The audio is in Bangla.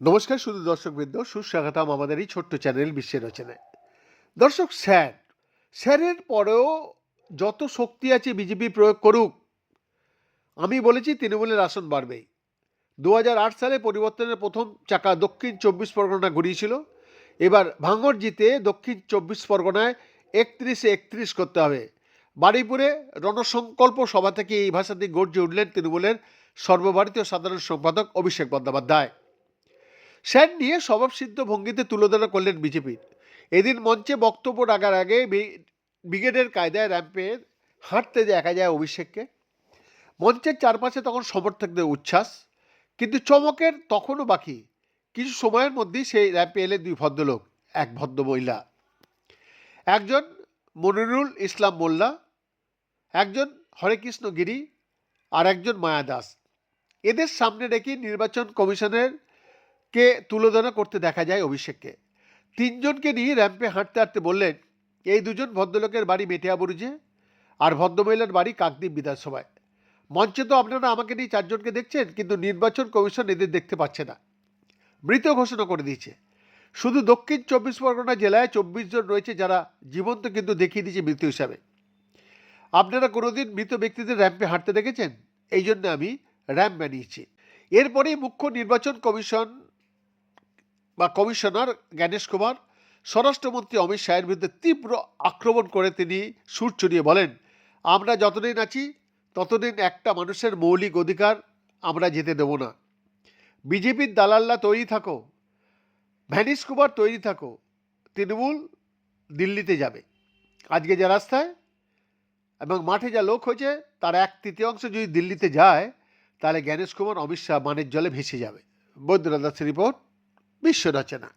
নমস্কার শুধু দর্শকবৃন্দ, সুস্বাগতম আমাদের এই ছোট্ট চ্যানেল বিশ্বের রচনায়। দর্শক, স্যার, স্যারের পরেও যত শক্তি আছে বিজেপি প্রয়োগ করুক, আমি বলেছি তৃণমূলের আসন বাড়বেই। দু হাজার আট সালে পরিবর্তনের প্রথম চাকা দক্ষিণ চব্বিশ পরগনা ঘুরিয়েছিল। এবার ভাঙর জিতে দক্ষিণ চব্বিশ পরগনায় একত্রিশে একত্রিশ করতে হবে। বারুইপুরে রণসংকল্প সভা থেকে এই ভাষাতে গর্জে উঠলেন তৃণমূলের সর্বভারতীয় সাধারণ সম্পাদক অভিষেক বন্দ্যোপাধ্যায়। স্যার নিয়ে স্বভাবসিদ্ধ ভঙ্গিতে তুলোধনা করলেন বিজেপির এদিন মঞ্চে বক্তব্য রাখার আগে ব্রিগেডের কায়দায় র্যাম্পে হাঁটতে দেখা যায় অভিষেককে। মঞ্চের চারপাশে তখন সমর্থকদের উচ্ছ্বাস, কিন্তু চমকের তখনও বাকি। কিছু সময়ের মধ্যেই সেই র্যাম্পে এলেন দুই ভদ্রলোক, এক ভদ্র মহিলা একজন মনিরুল ইসলাম মোল্লা, একজন হরেকৃষ্ণ গিরি আর একজন মায়া দাস। এদের সামনে রেখে নির্বাচন কমিশনের কে তুলোধনা করতে দেখা যায় অভিষেককে। তিনজনকে নিয়ে র্যাম্পে হাঁটতে হাঁটতে বললেন, এই দুজন ভদ্রলোকের বাড়ি মেটিয়াবুরুজে আর ভদ্রমহিলার বাড়ি কাকদ্বীপ বিধানসভায়। মঞ্চে তো আপনারা আমাকে নিয়ে চারজনকে দেখছেন, কিন্তু নির্বাচন কমিশন এদের দেখতে পাচ্ছে না। মৃত ঘোষণা করে দিয়েছে। শুধু দক্ষিণ চব্বিশ পরগনা জেলায় চব্বিশ জন রয়েছে যারা জীবন্ত কিন্তু দেখিয়ে দিয়েছে মৃত্যু হিসাবে। আপনারা কোনোদিন মৃত ব্যক্তিদের র্যাম্পে হাঁটতে দেখেছেন? এই জন্য আমি র্যাম্প বানিয়েছি। এরপরেই মুখ্য নির্বাচন কমিশন বা কমিশনার জ্ঞানেশ কুমার, স্বরাষ্ট্রমন্ত্রী অমিত শাহের বিরুদ্ধে তীব্র আক্রমণ করে তিনি সুর চড়িয়ে বলেন, আমরা যতদিন আছি, ততদিন একটা মানুষের মৌলিক অধিকার আমরা যেতে দেব না। বিজেপির দালাল্লা তৈরি থাকো ভ্যানিস কুমার তৈরি থাকো। তৃণমূল দিল্লিতে যাবে। আজকে যা রাস্তায় এবং মাঠে যা লোক হয়েছে, তার এক তৃতীয়াংশ যদি দিল্লিতে যায়, তাহলে জ্ঞানেশ কুমার অমিত শাহ মানের জলে ভেসে যাবে। বৈদ্যনাথ দাসের রিপোর্ট বিশ্ব রচনা